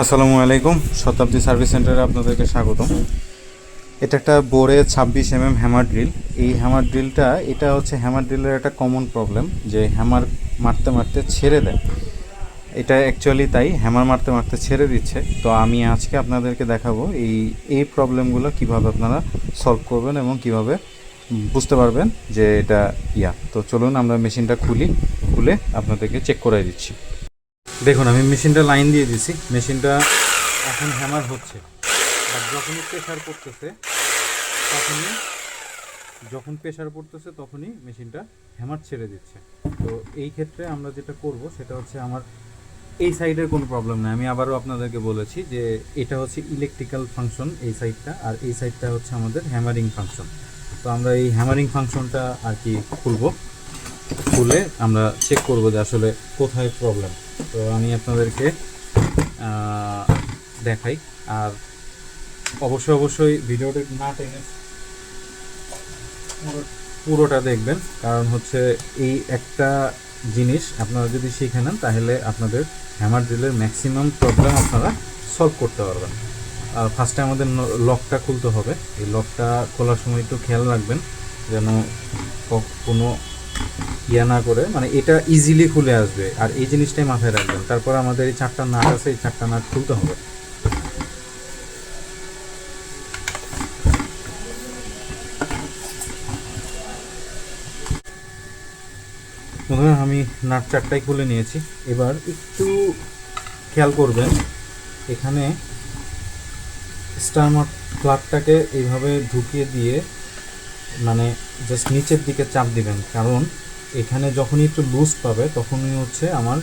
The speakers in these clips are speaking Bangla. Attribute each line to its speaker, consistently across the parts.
Speaker 1: আসসালামু আলাইকুম, শতাব্দী সার্ভিস সেন্টারে আপনাদেরকে স্বাগতম। এটা একটা বোরে ছাব্বিশ এম এম হ্যামার ড্রিল। এই হ্যামার ড্রিলটা, এটা হচ্ছে হ্যামার ড্রিলের একটা কমন প্রবলেম যে হ্যামার মারতে মারতে ছেড়ে দেয়। এটা অ্যাকচুয়ালি তাই, হ্যামার মারতে মারতে ছেড়ে দিচ্ছে। তো আমি আজকে আপনাদেরকে দেখাবো এই এই প্রবলেমগুলো কীভাবে আপনারা সলভ করবেন এবং কীভাবে বুঝতে পারবেন যে এটা ইয়া। তো চলুন আমরা মেশিনটা খুলি, খুলে আপনাদেরকে চেক করে দিচ্ছি। দেখুন, আমি মেশিনটা লাইন দিয়ে দিছি। মেশিনটা এখন হ্যামার হচ্ছে। আর যখনই প্রেশার পড়তেছে, তখনই, যখন প্রেশার পড়তেছে, তখনই মেশিনটা হ্যামার ছেড়ে দিচ্ছে। তো এই ক্ষেত্রে আমরা যেটা করব, সেটা হচ্ছে আমার এই সাইডের কোনো প্রবলেম নেই। আমি আবারও আপনাদেরকে বলেছি যে, এটা হচ্ছে ইলেকট্রিক্যাল ফাংশন এই সাইডটা আর এই সাইডটা হচ্ছে আমাদের হ্যামারিং ফাংশন তো আমরা এই হ্যামারিং ফাংশনটা আর কি খুলবো। খুলে আমরা চেক করব যে আসলে কোথায় প্রবলেম তো আমি আপনাদেরকে দেখাই। আর অবশ্যই অবশ্যই ভিডিওটা না টেনে পুরো- পুরোটা দেখবেন। কারণ হচ্ছে এই একটা জিনিস আপনারা যদি শিখে নেন, তাহলে আপনাদের হ্যামার ড্রিলের ম্যাক্সিমাম প্রবলেম আপনারা সলভ করতে পারবেন। আর ফার্স্টে আমাদের লকটা খুলতে হবে। এই লকটা খোলার সময় একটু খেয়াল রাখবেন, যেন কোনো ইয়া না করে মানে এটা ইজিলি খুলে আসবে। আর এই জিনিসটাই মাথায় রাখবেন। তারপর আমাদের এই চারটা নাট আছে, এই চারটা নাট খুলতে হবে। আমি নাট চারটাই খুলে নিয়েছি। এবার একটু খেয়াল করবেন, এখানে স্টারমার প্লাগটাকে এইভাবে ঢুকিয়ে দিয়ে মানে জাস্ট নিচের দিকে চাপ দিবেন। কারণ এখানে যখনই একটু লুজ পাবে, তখনই হচ্ছে আমার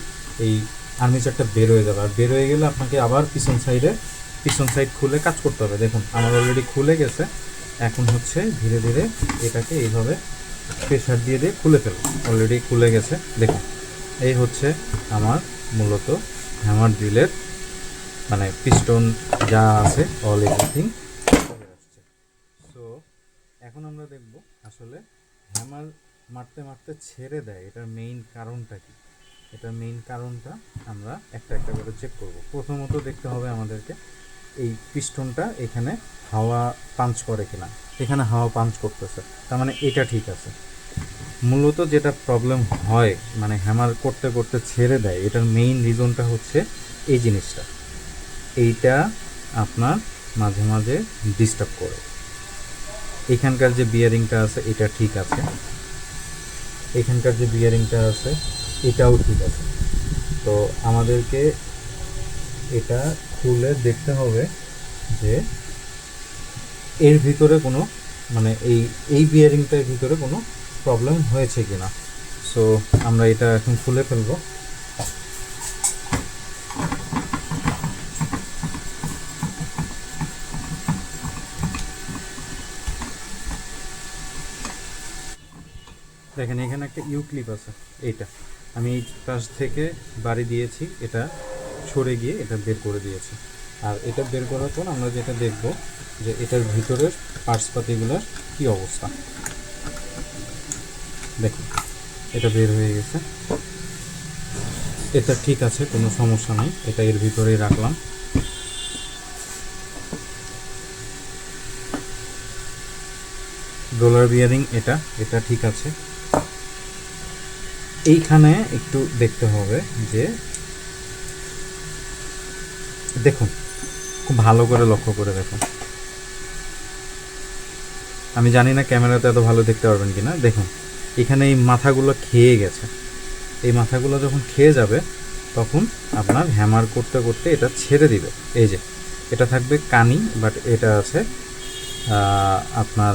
Speaker 1: এই আর্মিচারটা বের হয়ে যাবে। আর বের হয়ে গেলে আপনাকে আবার পিছন সাইডে পিছন সাইড খুলে কাজ করতে হবে। দেখুন, আমার অলরেডি খুলে গেছে। এখন হচ্ছে ধীরে ধীরে এটাকে এইভাবে প্রেশার দিয়ে দিয়ে খুলে ফেলব। অলরেডি খুলে গেছে। দেখুন, এই হচ্ছে আমার মূলত হ্যামার ড্রিলের মানে পিস্টন যা আছে অল এভরিথিং এখন আমরা দেখব আসলে হ্যামার মারতে মারতে ছেড়ে দেয়, এটার মেইন কারণটা কি? এটার মেইন কারণটা আমরা একটা একটা করে চেক করব। প্রথমত দেখতে হবে আমাদেরকে এই পিস্টনটা এখানে হাওয়া পাঞ্চ করে কিনা। এখানে হাওয়া পাঞ্চ করতেছে, তার মানে এটা ঠিক আছে। মূলত যেটা প্রবলেম হয় মানে হ্যামার করতে করতে ছেড়ে দেয়, এটার মেইন রিজনটা হচ্ছে এই জিনিসটা। এইটা আপনার মাঝে মাঝে ডিস্টার্ব করে। এখানকার যে বিয়ারিংটা আছে, এটা ঠিক আছে। এখানকার যে বিয়ারিংটা আছে, এটাও ঠিক আছে। তো আমাদেরকে এটা খুলে দেখতে হবে যে এর ভিতরে কোনো মানে এই এই বিয়ারিংটার ভিতরে কোনো প্রবলেম হয়েছে কিনা। সো আমরা এটা এখন খুলে ফেলব। দেখেন, এখানে একটা ইউ ক্লিপ আছে, এইটা। আমি এই পাশ থেকে বাড়ি দিয়েছি, এটা সরে গিয়ে এটা বের করে দিয়েছি। আর এটা বের করার পর আমরা যেটা দেখব যে এটার ভিতরের পার্টসপাতিগুলোর কি অবস্থা। দেখুন, এটা বের হয়ে গেছে। এটা ঠিক আছে, কোনো সমস্যা নাই, এটা এর ভিতরেই রাখলাম। রোলার বিয়ারিং এটা এটা ঠিক আছে। এইখানে একটু দেখতে হবে যে, দেখুন, খুব ভালো করে লক্ষ্য করে দেখুন। আমি জানি না ক্যামেরাতে এত ভালো দেখতে পারবেন কিনা। দেখুন, এখানে এই মাথাগুলো খেয়ে গেছে। এই মাথাগুলো যখন খেয়ে যাবে, তখন আপনার হ্যামার করতে করতে এটা ছেড়ে দিবে। এই যে, এটা থাকবে কানি, বাট এটা আছে আপনার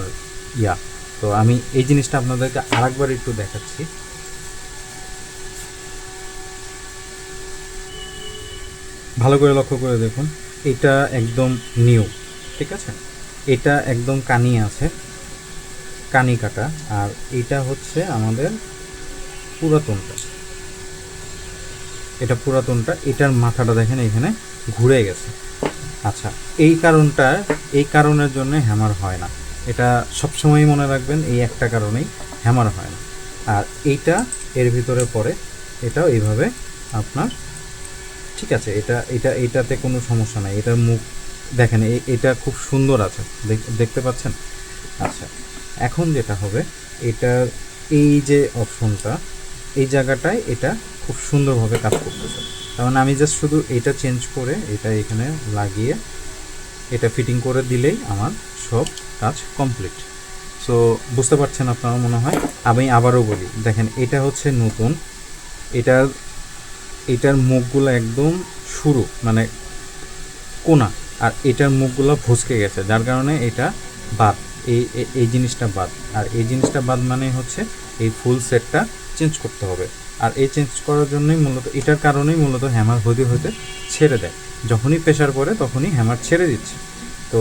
Speaker 1: ইয়া। তো আমি এই জিনিসটা আপনাদেরকে আরেকবার একটু দেখাচ্ছি। ভালো করে লক্ষ্য করে দেখুন, এটা একদম নিউ, ঠিক আছে? এটা একদম কানি আছে, কানি কাটা, আর এটা হচ্ছে আমাদের পুরাতনটা। এটা পুরাতনটা, এটার মাথাটা দেখেন, এখানে ঘুরে গেছে। আচ্ছা এই কারণটা, এই কারণের জন্য হ্যামার হয় না। এটা সবসময় মনে রাখবেন, এই একটা কারণেই হ্যামার হয় না। আর এইটা এর ভিতরে পড়ে, এটাও এইভাবে আপনার ঠিক আছে, এটা এটা, এটাতে কোনো সমস্যা নাই, এটার মুখ দেখেন এটা খুব সুন্দর আছে, দেখ- দেখতে পাচ্ছেন? আচ্ছা এখন যেটা হবে, এটার এই যে অপশনটা, এই জায়গাটায় এটা খুব সুন্দরভাবে কাজ করতেছে। তার মানে আমি জাস্ট শুধু এটা চেঞ্জ করে, এটা এখানে লাগিয়ে, এটা ফিটিং করে দিলেই আমার সব কাজ কমপ্লিট সো বুঝতে পারছেন আপনারা মনে হয়? আমি আবারও বলি, দেখেন, এটা হচ্ছে নতুন, এটার এটার মুখগুলো একদম শুরু মানে কোনা, আর এটার মুখগুলো ভুসকে গেছে, যার কারণে এটা বাদ, এই এই জিনিসটা বাদ। আর এই জিনিসটা বাদ মানে হচ্ছে এই ফুল সেটটা চেঞ্জ করতে হবে। আর এই চেঞ্জ করার জন্যই মূলত, এটার কারণেই মূলত হ্যামার হইতে হতে ছেড়ে দেয়। যখনই প্রেশার পড়ে তখনই হ্যামার ছেড়ে দিচ্ছে। তো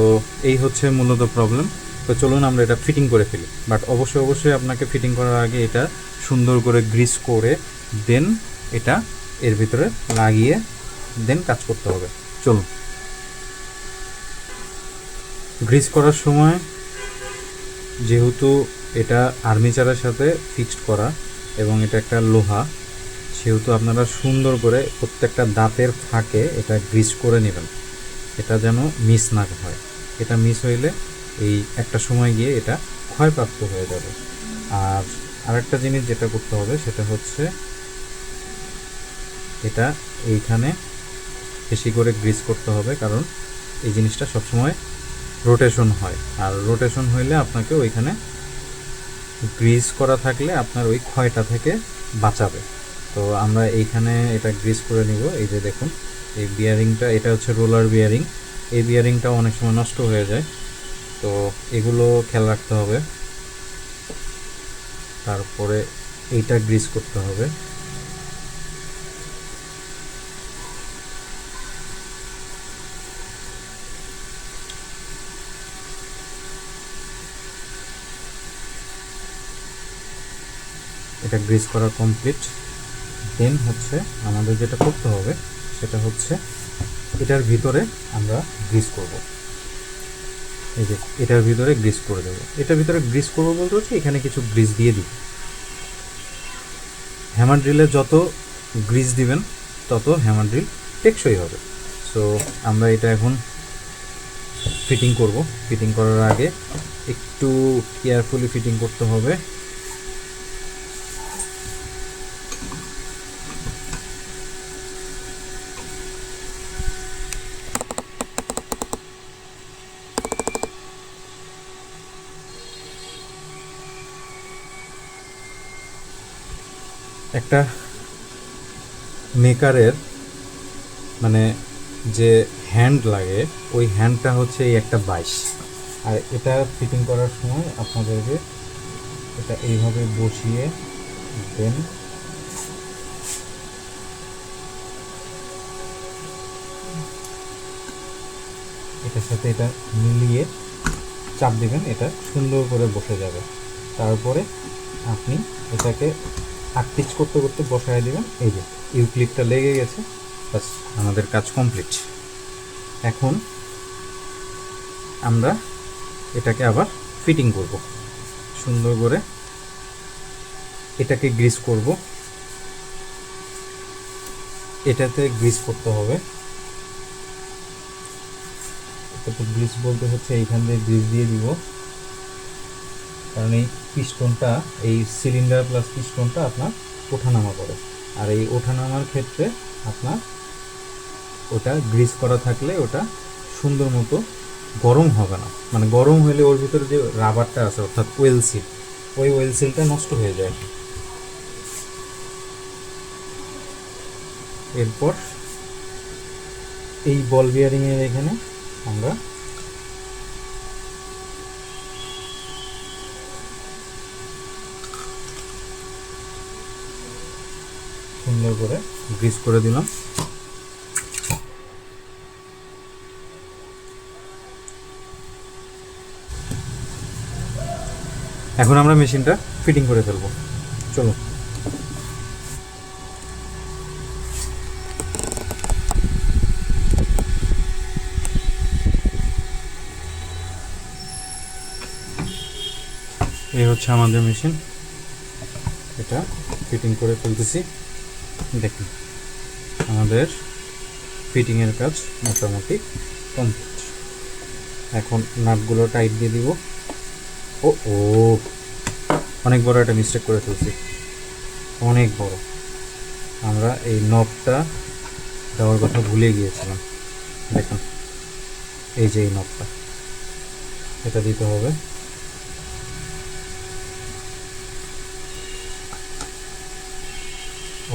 Speaker 1: এই হচ্ছে মূলত প্রবলেম। তো চলুন আমরা এটা ফিটিং করে ফেলি। বাট অবশ্যই অবশ্যই আপনাকে ফিটিং করার আগে এটা সুন্দর করে গ্রিস করে দেন, এটা এর ভিতরে লাগিয়ে দেন কাজ করতে হবে। চলুন। গ্রিস করার সময় যেহেতু এটা আর্মিচারের সাথে ফিক্সড করা এবং এটা একটা লোহা, সেহেতু আপনারা সুন্দর করে প্রত্যেকটা দাঁতের ফাঁকে এটা গ্রিস করে নেবেন। এটা যেন মিস না হয়। এটা মিস হইলে এই একটা সময় গিয়ে এটা ক্ষয়প্রাপ্ত হয়ে যাবে। আর আরেকটা জিনিস যেটা করতে হবে সেটা হচ্ছে এটা এইখানে বেশি করে গ্রিস করতে হবে, কারণ এই জিনিসটা সবসময় রোটেশন হয়। আর রোটেশন হইলে আপনাকে ওইখানে গ্রিস করা থাকলে আপনার ওই ক্ষয়টা থেকে বাঁচাবে। তো আমরা এইখানে এটা গ্রিস করে নিব, এই যে দেখুন, এই বিয়ারিংটা এটা হচ্ছে রোলার বিয়ারিং এই বিয়ারিংটাও অনেক সময় নষ্ট হয়ে যায়। তো এগুলো খেয়াল রাখতে হবে। তারপরে এইটা গ্রিস করতে হবে। এটা গ্রিস করা কমপ্লিট দেন হচ্ছে আমাদের যেটা করতে হবে, সেটা হচ্ছে এটার ভিতরে আমরা গ্রিস করব। এই যে এটার ভিতরে গ্রিস করে দেবো। এটার ভিতরে গ্রিস করব বলতে হচ্ছে এখানে কিছু গ্রিস দিয়ে দিই হ্যামার ড্রিলে যত গ্রিস দিবেন, তত হ্যামার ড্রিল টেকসই হবে। সো আমরা এটা এখন ফিটিং করব। ফিটিং করার আগে একটু কেয়ারফুলি ফিটিং করতে হবে। একটা মেকারের মানে যে হ্যান্ড লাগে, ওই হ্যান্ডটা হচ্ছে এই একটা বাইশ। আর এটা ফিটিং করার সময় আপনাদেরকে এটা এইভাবে বসিয়ে দেন। এটার সাথে এটা মিলিয়ে চাপ দেবেন, এটা সুন্দর করে বসে যাবে। তারপরে আপনি এটাকে আটপিচ করতে করতে বসায় দিবেন। এই যে ইউক্লিপটা লেগে গেছে। বাস আমাদের কাজ কমপ্লিট এখন আমরা এটাকে আবার ফিটিং করব। সুন্দর করে এটাকে গ্রিস করব। এটাতে গ্রিস করতে হবে। এটাতে গ্রিস বলতে হচ্ছে এইখান দিয়ে গ্রিস দিয়ে দিব। কারণ এই পিস্টনটা, এই সিলিন্ডার প্লাস পিস্টনটা আপনার ওঠানামা করে। আর এই ওঠানামার ক্ষেত্রে আপনার ওটা গ্রিস করা থাকলে ওটা সুন্দর মতো গরম হবে না। মানে গরম হলে ওর ভিতরে যে রাবারটা আছে, অর্থাৎ ওয়েল সিল ওই ওয়েল সিলটা নষ্ট হয়ে যায়। এরপর এই বল বিয়ারিংয়ের এখানে আমরা সুন্দর করে গ্রিস করে দিলাম। এখন আমরা মেশিনটা ফিটিং করে ফেলব। চলো। এই হচ্ছে আমাদের মেশিন। এটা ফিটিং করে ফেলতেছি। দেখুন, আমাদের ফিটিংয়ের কাজ মোটামুটি কমপ্লিট এখন নাটগুলো টাইট দিয়ে দিব। ও ও, অনেক বড় একটা মিস্টেক করে ফেলছি। অনেক বড়। আমরা এই নবটা দেওয়ার কথা ভুলে গিয়েছিলাম। দেখুন, এই যে এই নবটা এটা দিতে হবে।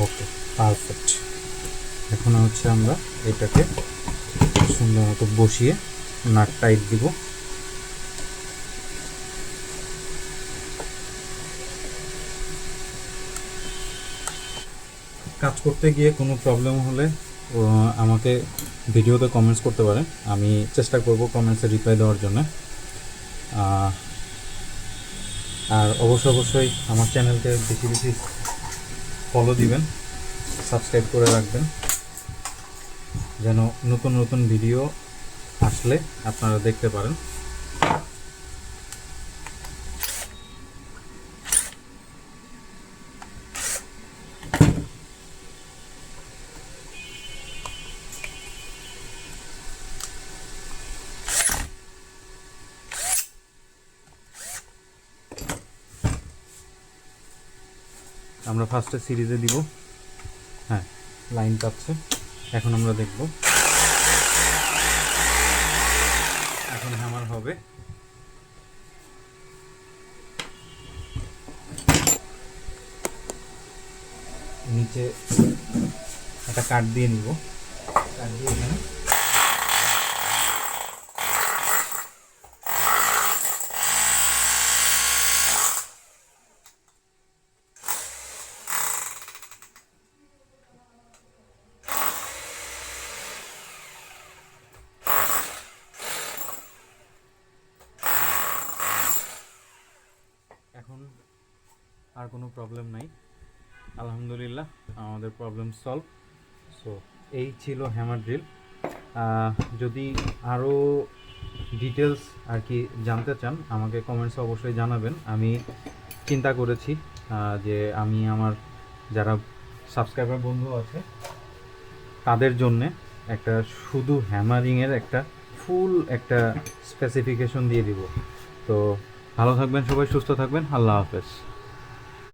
Speaker 1: ওকে পারফেক্ট এখন হচ্ছে আমরা এটাকে সুন্দর মতো বসিয়ে নাট টাইট দিব। কাজ করতে গিয়ে কোনো প্রবলেম হলে আমাকে ভিডিওতে কমেন্টস করতে পারেন। আমি চেষ্টা করব কমেন্টসে রিপ্লাই দেওয়ার জন্য। আর অবশ্যই অবশ্যই আমার চ্যানেলকে বেশি বেশি ফলো দিবেন সাবস্ক্রাইব করে রাখবেন যেন নতুন নতুন ভিডিও আসলে আপনারা দেখতে পারেন। আমরা ফার্স্টে সিরিজে দিব। হ্যাঁ লাইন পাচ্ছে এখন আমরা দেখব। এখন হ্যামার হবে। নিচে একটা কাঠ দিয়ে নিব। কাঠ দিয়ে এখন আর কোনো প্রবলেম নাই। আলহামদুলিল্লাহ, আমাদের প্রবলেম সলভ সো এই ছিল হ্যামার ড্রিল যদি আরও ডিটেলস আর কি জানতে চান, আমাকে কমেন্টসে অবশ্যই জানাবেন। আমি চিন্তা করেছি যে আমি আমার যারা সাবস্ক্রাইবার বন্ধু আছে, তাদের জন্যে একটা শুধু হ্যামারিংয়ের একটা ফুল একটা স্পেসিফিকেশন দিয়ে দিব। তো, ভালো থাকবেন সবাই, সুস্থ থাকবেন। আল্লাহ হাফেজ।